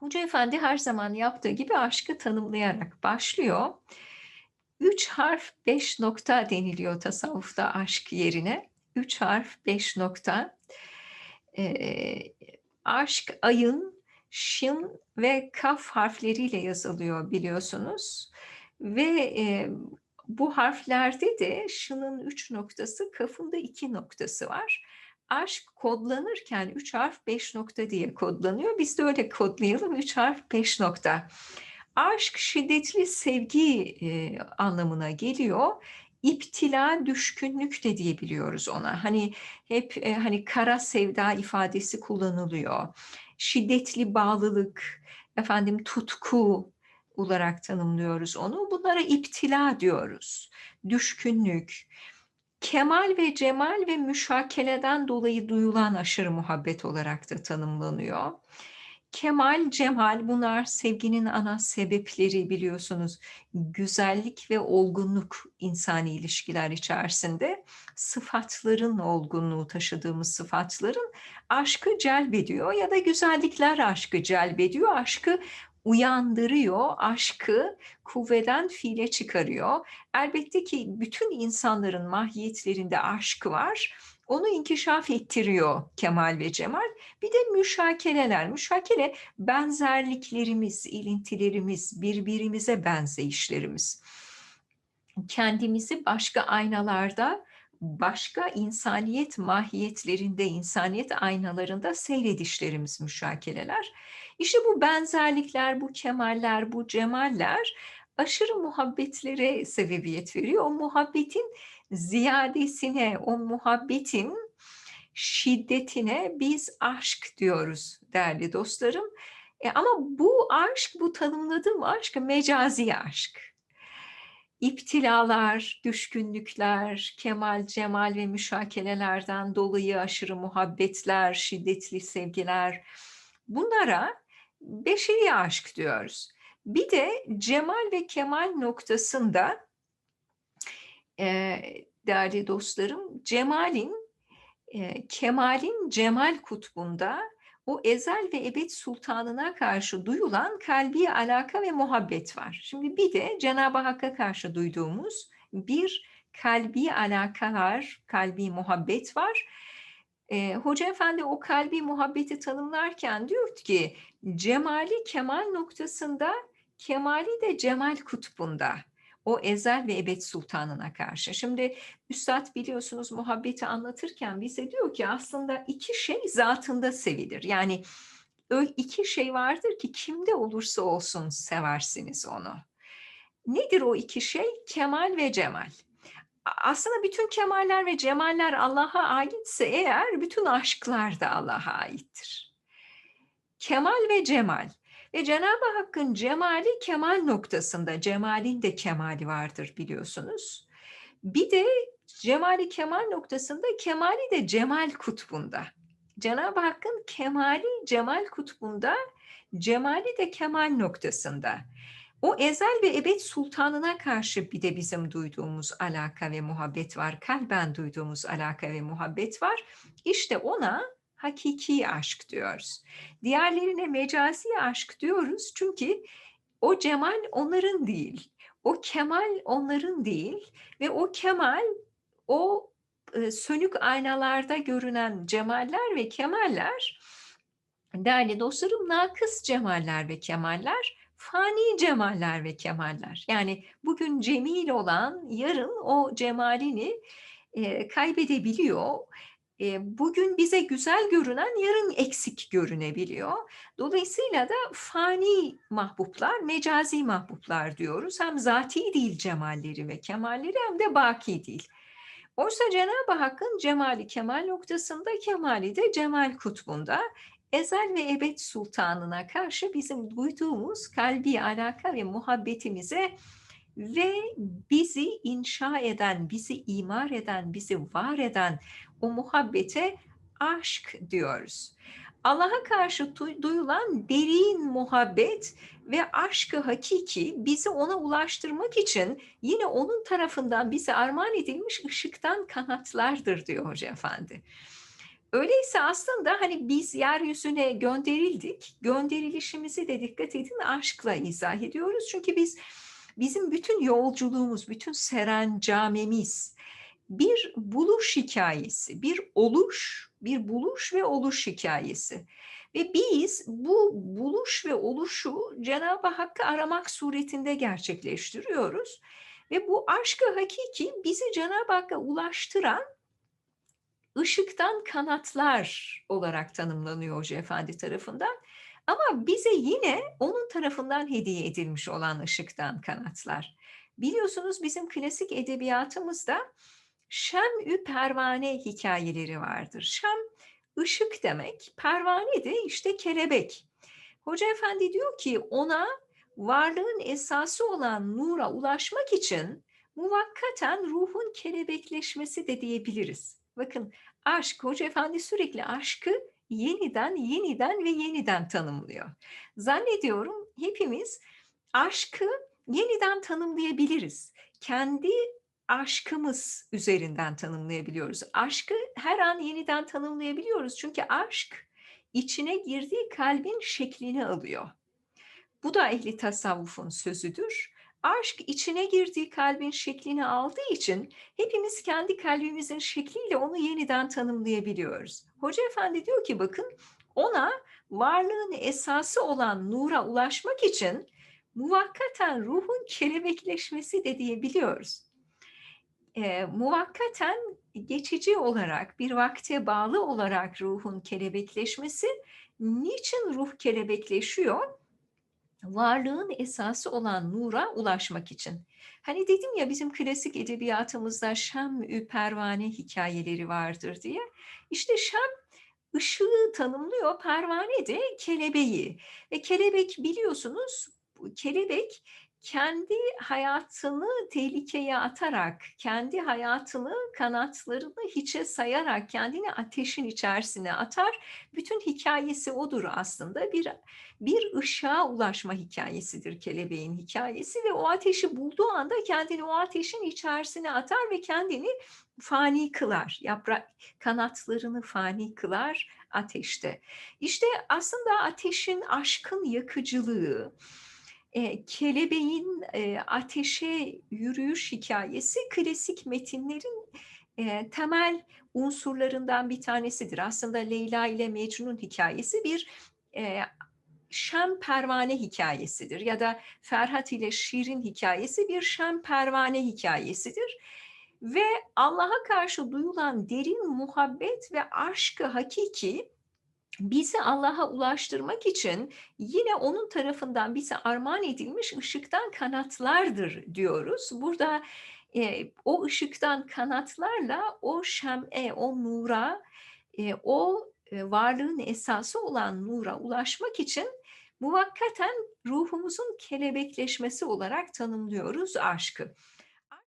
Hoca efendi her zaman yaptığı gibi aşkı tanımlayarak başlıyor. Üç harf beş nokta deniliyor tasavvufta aşk yerine. Üç harf beş nokta. Ee, aşk ayın, şın ve kaf harfleriyle yazılıyor biliyorsunuz. Ve e, bu harflerde de şının üç noktası, kafın da iki noktası var. Aşk kodlanırken üç harf beş nokta diye kodlanıyor. Biz de öyle kodlayalım üç harf beş nokta. Aşk şiddetli sevgi e, anlamına geliyor. İptila, düşkünlük de diyebiliyoruz ona. Hani hep e, hani kara sevda ifadesi kullanılıyor. Şiddetli bağlılık, efendim tutku olarak tanımlıyoruz onu. Bunlara iptila diyoruz. Düşkünlük, kemal ve cemal ve müşakeleden dolayı duyulan aşırı muhabbet olarak da tanımlanıyor. Kemal, cemal bunlar sevginin ana sebepleri biliyorsunuz. Güzellik ve olgunluk insani ilişkiler içerisinde sıfatların olgunluğu taşıdığımız sıfatların aşkı celbediyor ya da güzellikler aşkı celbediyor. Aşkı uyandırıyor, aşkı kuvveden fiile çıkarıyor. Elbette ki bütün insanların mahiyetlerinde aşk var onu inkişaf ettiriyor Kemal ve Cemal. Bir de müşakeleler. Müşakele benzerliklerimiz, ilintilerimiz, birbirimize benzeyişlerimiz. Kendimizi başka aynalarda, başka insaniyet mahiyetlerinde, insaniyet aynalarında seyredişlerimiz müşakeleler. İşte bu benzerlikler, bu kemaller, bu cemaller aşırı muhabbetlere sebebiyet veriyor. O muhabbetin ziyadesine, o muhabbetin şiddetine biz aşk diyoruz değerli dostlarım. E ama bu aşk, bu tanımladığım aşk mecazi aşk. İptilalar, düşkünlükler, kemal, cemal ve müşakelelerden dolayı aşırı muhabbetler, şiddetli sevgiler bunlara beşeri aşk diyoruz. Bir de cemal ve kemal noktasında e, değerli dostlarım, cemalin, e, kemalin cemal kutbunda o ezel ve ebed sultanına karşı duyulan kalbi alaka ve muhabbet var. Şimdi bir de Cenab-ı Hakk'a karşı duyduğumuz bir kalbi alaka var, kalbi muhabbet var. E, Hoca Efendi o kalbi muhabbeti tanımlarken diyor ki cemali kemal noktasında, kemali de cemal kutbunda o ezel ve ebed sultanına karşı. Şimdi Üstad biliyorsunuz muhabbeti anlatırken bize diyor ki aslında iki şey zatında sevilir. Yani iki şey vardır ki kimde olursa olsun seversiniz onu. Nedir o iki şey? Kemal ve cemal. Aslında bütün kemaller ve cemaller Allah'a aitse eğer bütün aşklar da Allah'a aittir. Kemal ve cemal ve Cenab-ı Hakk'ın cemali kemal noktasında, cemalin de kemali vardır biliyorsunuz. Bir de cemali kemal noktasında, kemali de cemal kutbunda. Cenab-ı Hakk'ın kemali cemal kutbunda, cemali de kemal noktasında. O ezel ve ebed sultanına karşı bir de bizim duyduğumuz alaka ve muhabbet var. Kalben duyduğumuz alaka ve muhabbet var. İşte ona hakiki aşk diyoruz. Diğerlerine mecazi aşk diyoruz çünkü o cemal onların değil. O kemal onların değil ve o kemal o e, sönük aynalarda görünen cemaller ve kemaller değerli dostlarım nakıs cemaller ve kemaller fani cemaller ve kemaller. Yani bugün cemil olan yarın o cemalini e, kaybedebiliyor bugün bize güzel görünen yarın eksik görünebiliyor. Dolayısıyla da fani mahbuplar, mecazi mahbuplar diyoruz. Hem zati değil cemalleri ve kemalleri hem de baki değil. Oysa Cenab-ı Hakk'ın cemali kemal noktasında, kemali de cemal kutbunda, ezel ve ebed sultanına karşı bizim duyduğumuz kalbi alaka ve muhabbetimize ve bizi inşa eden, bizi imar eden, bizi var eden o muhabbete aşk diyoruz. Allah'a karşı duyulan derin muhabbet ve aşkı hakiki bizi ona ulaştırmak için yine onun tarafından bize armağan edilmiş ışıktan kanatlardır diyor Hoca Efendi. Öyleyse aslında, hani, biz yeryüzüne gönderildik. Gönderilişimizi de dikkat edin aşkla izah ediyoruz. Çünkü biz bizim bütün yolculuğumuz, bütün serencamemiz bir buluş hikâyesi, bir oluş, bir buluş ve oluş hikâyesi ve biz bu buluş ve oluşu Cenab-ı Hakk'ı aramak suretinde gerçekleştiriyoruz ve bu aşk-ı hakîki bizi Cenab-ı Hakk'a ulaştıran ışıktan kanatlar olarak tanımlanıyor Hoca Efendi tarafından. Ama bize yine onun tarafından hediye edilmiş olan ışıktan kanatlar. Biliyorsunuz bizim klasik edebiyatımızda Şem'ü pervane hikayeleri vardır. Şem ışık demek, pervane de işte kelebek. Hoca Efendi diyor ki ona varlığın esası olan nura ulaşmak için muvakkaten ruhun kelebekleşmesi de diyebiliriz. Bakın aşk, Hoca Efendi sürekli aşkı yeniden, yeniden ve yeniden tanımlıyor. Zannediyorum hepimiz aşkı yeniden tanımlayabiliriz. Kendi aşkımız üzerinden tanımlayabiliyoruz. Aşkı her an yeniden tanımlayabiliyoruz. Çünkü aşk içine girdiği kalbin şeklini alıyor. Bu da ehli tasavvufun sözüdür. Aşk içine girdiği kalbin şeklini aldığı için hepimiz kendi kalbimizin şekliyle onu yeniden tanımlayabiliyoruz. Hoca Efendi diyor ki bakın ona varlığın esası olan nura ulaşmak için muvakkaten ruhun kelebekleşmesi de diyebiliyoruz. E, muvakkaten geçici olarak bir vakte bağlı olarak ruhun kelebekleşmesi niçin ruh kelebekleşiyor? Varlığın esası olan nura ulaşmak için. Hani dedim ya bizim klasik edebiyatımızda Şem-ü Pervane hikayeleri vardır diye. İşte Şem ışığı tanımlıyor, pervane de kelebeği. Ve kelebek biliyorsunuz, kelebek kendi hayatını tehlikeye atarak, kendi hayatını, kanatlarını hiçe sayarak kendini ateşin içerisine atar. Bütün hikayesi odur aslında. Bir bir ışığa ulaşma hikayesidir kelebeğin hikayesi ve o ateşi bulduğu anda kendini o ateşin içerisine atar ve kendini fani kılar. Yaprak kanatlarını fani kılar ateşte. İşte aslında ateşin aşkın yakıcılığı, e, kelebeğin e, ateşe yürüyüş hikayesi klasik metinlerin e, temel unsurlarından bir tanesidir. Aslında Leyla ile Mecnun hikayesi bir e, Şem Pervane hikayesidir ya da Ferhat ile Şirin hikayesi bir Şem Pervane hikayesidir. Ve Allah'a karşı duyulan derin muhabbet ve aşkı hakiki bizi Allah'a ulaştırmak için yine onun tarafından bize armağan edilmiş ışıktan kanatlardır diyoruz. Burada e, o ışıktan kanatlarla o şem'e, o nura, e, o e, varlığın esası olan nura ulaşmak için muvakkaten ruhumuzun kelebekleşmesi olarak tanımlıyoruz aşkı.